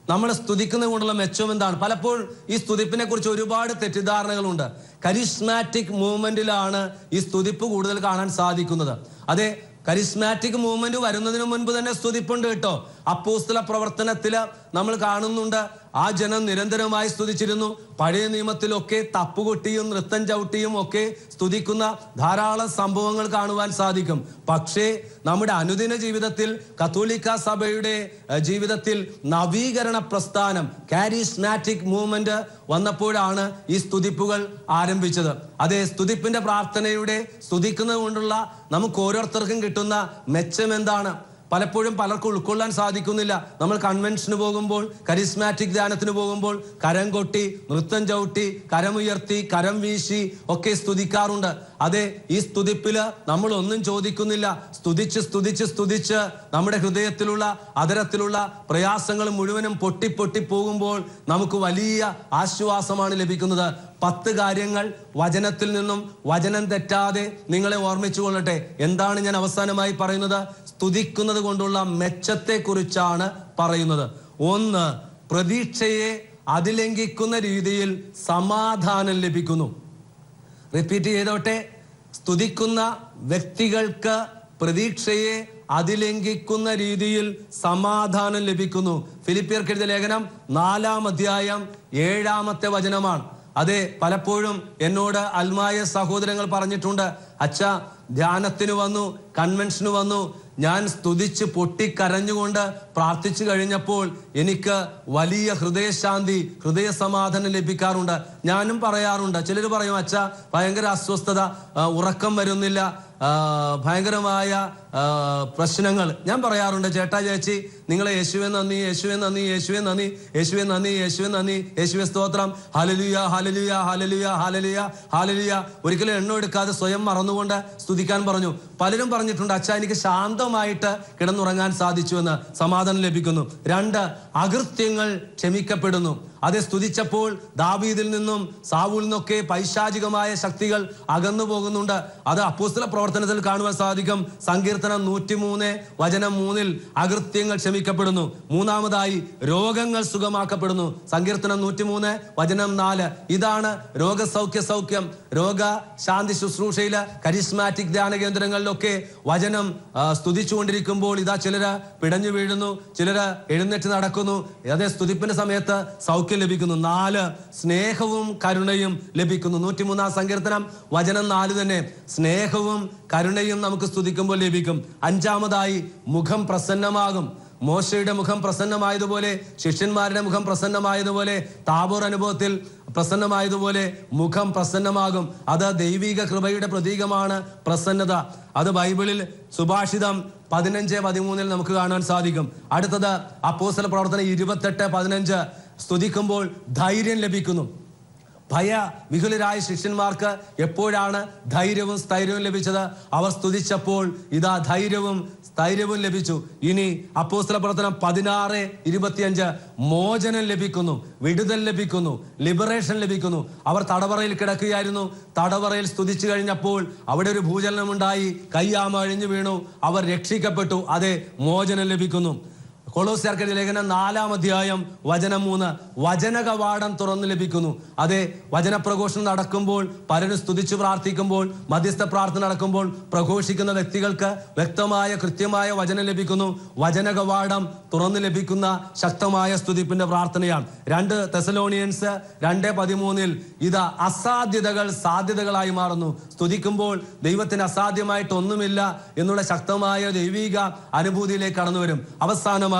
നമ്മൾ സ്തുതിക്കുന്നത് കൊണ്ടുള്ള മെച്ചം എന്താണ്? പലപ്പോഴും ഈ സ്തുതിപ്പിനെ കുറിച്ച് ഒരുപാട് തെറ്റിദ്ധാരണകളുണ്ട്. കരിസ്മാറ്റിക് മൂവ്മെന്റിലാണ് ഈ സ്തുതിപ്പ് കൂടുതൽ കാണാൻ സാധിക്കുന്നത്. അതെ കരിസ്മാറ്റിക് മൂവ്മെന്റ് വരുന്നതിന് മുൻപ് തന്നെ സ്തുതിപ്പുണ്ട് കേട്ടോ. അപ്പോസ്തല പ്രവർത്തനത്തിൽ നമ്മൾ കാണുന്നുണ്ട്. ആ ജനം നിരന്തരമായി സ്തുതിച്ചിരുന്നു. പഴയ നിയമത്തിലൊക്കെ തപ്പുകൊട്ടിയും നൃത്തം ചവിട്ടിയും ഒക്കെ സ്തുതിക്കുന്ന ധാരാളം സംഭവങ്ങൾ കാണുവാൻ സാധിക്കും. പക്ഷേ നമ്മുടെ അനുദിന ജീവിതത്തിൽ കത്തോലിക്ക സഭയുടെ ജീവിതത്തിൽ നവീകരണ പ്രസ്ഥാനം കാരിസ്മാറ്റിക് മൂവ്മെന്റ് വന്നപ്പോഴാണ് ഈ സ്തുതിപ്പുകൾ ആരംഭിച്ചത്. അതെ സ്തുതിപ്പിന്റെ പ്രാർത്ഥനയുടെ സ്തുതിക്കുന്നത് കൊണ്ടുള്ള നമുക്ക് ഓരോരുത്തർക്കും കിട്ടുന്ന മെച്ചം എന്താണ്? പലപ്പോഴും പലർക്ക് ഉൾക്കൊള്ളാൻ സാധിക്കുന്നില്ല. നമ്മൾ കൺവെൻഷന് പോകുമ്പോൾ കരിസ്മാറ്റിക് ധ്യാനത്തിന് പോകുമ്പോൾ കരം കൊട്ടി നൃത്തം ചവിട്ടി കരമുയർത്തി കരം വീശി ഒക്കെ സ്തുതിക്കാറുണ്ട്. അതെ ഈ സ്തുതിപ്പിൽ നമ്മൾ ഒന്നും ചോദിക്കുന്നില്ല. സ്തുതിച്ച് സ്തുതിച്ച് സ്തുതിച്ച് നമ്മുടെ ഹൃദയത്തിലുള്ള അതരത്തിലുള്ള പ്രയാസങ്ങൾ മുഴുവനും പൊട്ടി പൊട്ടി പോകുമ്പോൾ നമുക്ക് വലിയ ആശ്വാസമാണ് ലഭിക്കുന്നത്. പത്ത് കാര്യങ്ങൾ വചനത്തിൽ നിന്നും വചനം തെറ്റാതെ നിങ്ങളെ ഓർമ്മിച്ചു കൊള്ളട്ടെ. എന്താണ് ഞാൻ അവസാനമായി പറയുന്നത്? സ്തുതിക്കുന്നത് കൊണ്ടുള്ള മെച്ചത്തെ കുറിച്ചാണ് പറയുന്നത്. ഒന്ന് പ്രതീക്ഷയെ അതിലംഘിക്കുന്ന രീതിയിൽ സമാധാനം ലഭിക്കുന്നു. റിപ്പീറ്റ് ചെയ്തോട്ടെ. സ്തുതിക്കുന്ന വ്യക്തികൾക്ക് പ്രതീക്ഷയെ അതിലംഘിക്കുന്ന രീതിയിൽ സമാധാനം ലഭിക്കുന്നു. ഫിലിപ്പിയർക്കെഴുതിയ ലേഖനം നാലാം അധ്യായം ഏഴാമത്തെ വചനമാണ്. അതെ പലപ്പോഴും എന്നോട് അൽമായ സഹോദരങ്ങൾ പറഞ്ഞിട്ടുണ്ട് അച്ഛ ധ്യാനത്തിന് വന്നു കൺവെൻഷന് വന്നു. ഞാൻ സ്തുതിച്ച് പൊട്ടിക്കരഞ്ഞുകൊണ്ട് പ്രാർത്ഥിച്ചു കഴിഞ്ഞപ്പോൾ എനിക്ക് വലിയ ഹൃദയശാന്തി ഹൃദയസമാധാനം ലഭിക്കാറുണ്ട്. ഞാനും പറയാറുണ്ട് ചിലർ പറയും അച്ഛ ഭയങ്കര അസ്വസ്ഥത ഉറക്കം വരുന്നില്ല ഭയങ്കരമായ പ്രശ്നങ്ങൾ. ഞാൻ പറയാറുണ്ട് ചേട്ടാ ചേച്ചി നിങ്ങളെ യേശുവെ നന്ദി യേശുവെ നന്ദി യേശുവെ നന്ദി യേശുവെ നന്ദി യേശുവെ നന്ദി യേശുവെ സ്തോത്രം. ഹലലിയ ഹലലിയ ഹലലിയ ഹലലിയ ഹലലിയ ഒരിക്കലും എണ്ണ എടുക്കാതെ സ്വയം മറന്നുകൊണ്ട് സ്തുതിക്കാൻ പറഞ്ഞു. പലരും പറഞ്ഞിട്ടുണ്ട് അച്ഛാ എനിക്ക് ശാന്തമായിട്ട് കിടന്നുറങ്ങാൻ സാധിച്ചു എന്ന് സമാധാനം ലഭിക്കുന്നു. രണ്ട് അകൃത്യങ്ങൾ ക്ഷമിക്കപ്പെടുന്നു. അതെ സ്തുതിച്ചപ്പോൾ ദാവീദിൽ നിന്നും സാവൂൽ നിന്നൊക്കെ പൈശാചികമായ ശക്തികൾ അകന്നു പോകുന്നുണ്ട് അത് അപ്പോസ്തല പ്രവർത്തനത്തിൽ കാണുവാൻ സാധിക്കും. സങ്കീർത്തനം നൂറ്റിമൂന്ന് വചനം മൂന്നിൽ അകൃത്യങ്ങൾ ക്ഷമിക്കപ്പെടുന്നു. മൂന്നാമതായി രോഗങ്ങൾ സുഖമാക്കപ്പെടുന്നു. സങ്കീർത്തനം നൂറ്റിമൂന്ന് വചനം നാല്. ഇതാണ് രോഗസൗഖ്യ സൗഖ്യം. രോഗ ശാന്തി ശുശ്രൂഷയിൽ കരിസ്മാറ്റിക് ധ്യാന കേന്ദ്രങ്ങളിലൊക്കെ വചനം സ്തുതിച്ചുകൊണ്ടിരിക്കുമ്പോൾ ഇതാ ചിലര് പിടഞ്ഞു വീഴുന്നു ചിലര് എഴുന്നേറ്റ് നടക്കുന്നു. അതേ സ്തുതിപ്പിന്റെ സമയത്ത് സൗഖ്യം ലഭിക്കുന്നു. നാല് സ്നേഹവും കരുണയും ലഭിക്കുന്നു. നൂറ്റിമൂന്നാം സങ്കീർത്തനം വചനം നാല് തന്നെ. സ്നേഹവും കരുണയും നമുക്ക് സ്തുതിക്കുമ്പോൾ ലഭിക്കും. അഞ്ചാമതായി മുഖം പ്രസന്നമാകും. മോശയുടെ മുഖം പ്രസന്നമായതുപോലെ ശിഷ്യന്മാരുടെ മുഖം പ്രസന്നമായതുപോലെ താബോർ അനുഭവത്തിൽ പ്രസന്നമായതുപോലെ മുഖം പ്രസന്നമാകും. അത് ദൈവിക കൃപയുടെ പ്രതീകമാണ് പ്രസന്നത. അത് ബൈബിളിൽ സുഭാഷിതം പതിനഞ്ച് പതിമൂന്നിൽ നമുക്ക് കാണാൻ സാധിക്കും. അടുത്തത് അപ്പോസല പ്രവർത്തനം ഇരുപത്തെട്ട് പതിനഞ്ച്. സ്തുതിക്കുമ്പോൾ ധൈര്യം ലഭിക്കുന്നു. ഭയ വിഹുലരായ ശിഷ്യന്മാർക്ക് എപ്പോഴാണ് ധൈര്യവും സ്ഥൈര്യവും ലഭിച്ചത്? അവർ സ്തുതിച്ചപ്പോൾ ഇതാ ധൈര്യവും സ്ഥൈര്യവും ലഭിച്ചു. ഇനി അപ്പോസ്തല പ്രവർത്തനം പതിനാറ് ഇരുപത്തിയഞ്ച് മോചനം ലഭിക്കുന്നു വിടുതൽ ലഭിക്കുന്നു ലിബറേഷൻ ലഭിക്കുന്നു. അവർ തടവറയിൽ കിടക്കുകയായിരുന്നു. തടവറയിൽ സ്തുതിച്ചു കഴിഞ്ഞപ്പോൾ അവിടെ ഒരു ഭൂചലനമുണ്ടായി. കയ്യാമ അഴിഞ്ഞു വീണു. അവർ രക്ഷിക്കപ്പെട്ടു. അതെ മോചനം ലഭിക്കുന്നു. കൊളോസ്യാർക്കെഴുതിയ ലേഖനം നാലാം അധ്യായം വചനം മൂന്ന്. വചന കവാടം തുറന്നു ലഭിക്കുന്നു. അതെ വചനപ്രഘോഷണം നടക്കുമ്പോൾ പലരും സ്തുതിച്ചു പ്രാർത്ഥിക്കുമ്പോൾ മധ്യസ്ഥ പ്രാർത്ഥന നടക്കുമ്പോൾ പ്രഘോഷിക്കുന്ന വ്യക്തികൾക്ക് വ്യക്തമായ കൃത്യമായ വചനം ലഭിക്കുന്നു. വചന കവാടം തുറന്നു ലഭിക്കുന്ന ശക്തമായ സ്തുതിപ്പിന്റെ പ്രാർത്ഥനയാണ്. രണ്ട് തെസലോണിയൻസ് രണ്ട് പതിമൂന്നിൽ ഇത് അസാധ്യതകൾ സാധ്യതകളായി മാറുന്നു. സ്തുതിക്കുമ്പോൾ ദൈവത്തിന് അസാധ്യമായിട്ടൊന്നുമില്ല എന്നുള്ള ശക്തമായ ദൈവിക അനുഭൂതിയിലേക്ക് കടന്നു വരും അവസാനമായി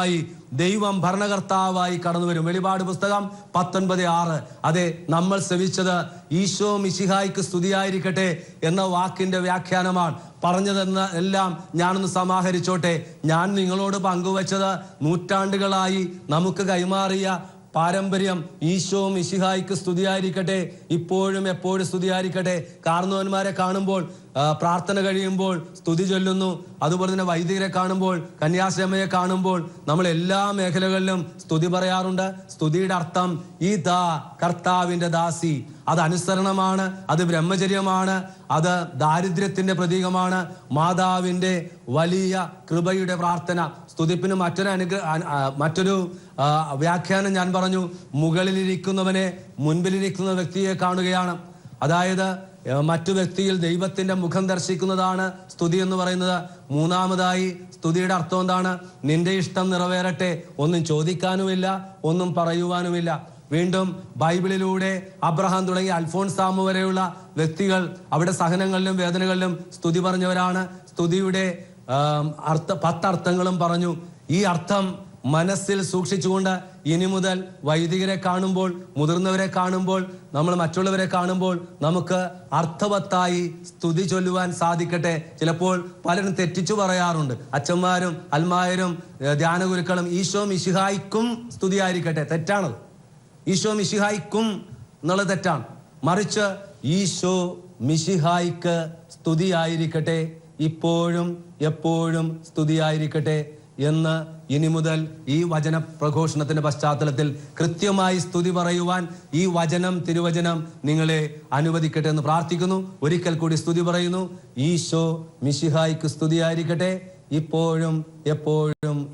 ദൈവം ഭരണകർത്താവായി കടന്നു വരും. വെളിപാട് പുസ്തകം പത്തൊൻപത് ആറ്. അതെ നമ്മൾ ശ്രമിച്ചത് ഈശോ മിശിഹായിക്ക് സ്തുതിയായിരിക്കട്ടെ എന്ന വാക്കിന്റെ വ്യാഖ്യാനമാണ്. പറഞ്ഞതെന്ന് എല്ലാം ഞാനൊന്ന് സമാഹരിച്ചോട്ടെ. ഞാൻ നിങ്ങളോട് പങ്കുവച്ചത് നൂറ്റാണ്ടുകളായി നമുക്ക് കൈമാറിയ പാരമ്പര്യം ഈശോ മിശിഹായ്ക്ക് സ്തുതിയായിരിക്കട്ടെ. ഇപ്പോഴും എപ്പോഴും സ്തുതിയായിരിക്കട്ടെ. കാർന്നവന്മാരെ കാണുമ്പോൾ പ്രാർത്ഥന കഴിയുമ്പോൾ സ്തുതി ചൊല്ലുന്നു. അതുപോലെ തന്നെ വൈദികരെ കാണുമ്പോൾ കന്യാശ്രമയെ കാണുമ്പോൾ നമ്മൾ എല്ലാ മേഖലകളിലും സ്തുതി പറയാറുണ്ട്. സ്തുതിയുടെ അർത്ഥം ഈ ദാ കർത്താവിന്റെ ദാസി. അത് അനുസരണമാണ് അത് ബ്രഹ്മചര്യമാണ് അത് ദാരിദ്ര്യത്തിന്റെ പ്രതീകമാണ്. മാതാവിന്റെ വലിയ കൃപയുടെ പ്രാർത്ഥന സ്തുതിപ്പിന് മറ്റൊരു അനുഗ്രഹ മറ്റൊരു വ്യാഖ്യാനം ഞാൻ പറഞ്ഞു. മുകളിലിരിക്കുന്നവനെ മുൻപിലിരിക്കുന്ന വ്യക്തിയെ കാണുകയാണ്. അതായത് മറ്റു വ്യക്തിയിൽ ദൈവത്തിന്റെ മുഖം ദർശിക്കുന്നതാണ് സ്തുതി എന്ന് പറയുന്നത്. മൂന്നാമതായി സ്തുതിയുടെ അർത്ഥം എന്താണ്? നിന്റെ ഇഷ്ടം നിറവേറട്ടെ. ഒന്നും ചോദിക്കാനുമില്ല ഒന്നും പറയുവാനുമില്ല. വീണ്ടും ബൈബിളിലൂടെ അബ്രഹാം തുടങ്ങി അൽഫോൺസാമു വരെയുള്ള വ്യക്തികൾ അവിടെ സഹനങ്ങളിലും വേദനകളിലും സ്തുതി പറഞ്ഞവരാണ്. സ്തുതിയുടെ അർത്ഥ പത്തർത്ഥങ്ങളും പറഞ്ഞു. ഈ അർത്ഥം മനസ്സിൽ സൂക്ഷിച്ചുകൊണ്ട് ഇനി മുതൽ വൈദികരെ കാണുമ്പോൾ മുതിർന്നവരെ കാണുമ്പോൾ നമ്മൾ മറ്റുള്ളവരെ കാണുമ്പോൾ നമുക്ക് അർത്ഥവത്തായി സ്തുതി ചൊല്ലുവാൻ സാധിക്കട്ടെ. ചിലപ്പോൾ പലരും തെറ്റിച്ചു പറയാറുണ്ട്. അച്ഛന്മാരും അൽമായരും ധ്യാനഗുരുക്കളും ഈശോ മിശിഹായിക്കും സ്തുതിയായിരിക്കട്ടെ. തെറ്റാണത്. ഈശോ മിശിഹായിക്കും എന്നുള്ളത് തെറ്റാണ്. മറിച്ച് ഈശോ മിശിഹായിക്ക് സ്തുതിയായിരിക്കട്ടെ. ഇപ്പോഴും എപ്പോഴും സ്തുതിയായിരിക്കട്ടെ എന്ന് ഇനി മുതൽ ഈ വചന പ്രഘോഷണത്തിന്റെ പശ്ചാത്തലത്തിൽ കൃത്യമായി സ്തുതി പറയുവാൻ ഈ വചനം തിരുവചനം നിങ്ങളെ അനുവദിക്കട്ടെ എന്ന് പ്രാർത്ഥിക്കുന്നു. ഒരിക്കൽ കൂടി സ്തുതി പറയുന്നു. ഈശോ മിഷിഹായിക്ക് സ്തുതിയായിരിക്കട്ടെ. ഇപ്പോഴും എപ്പോഴും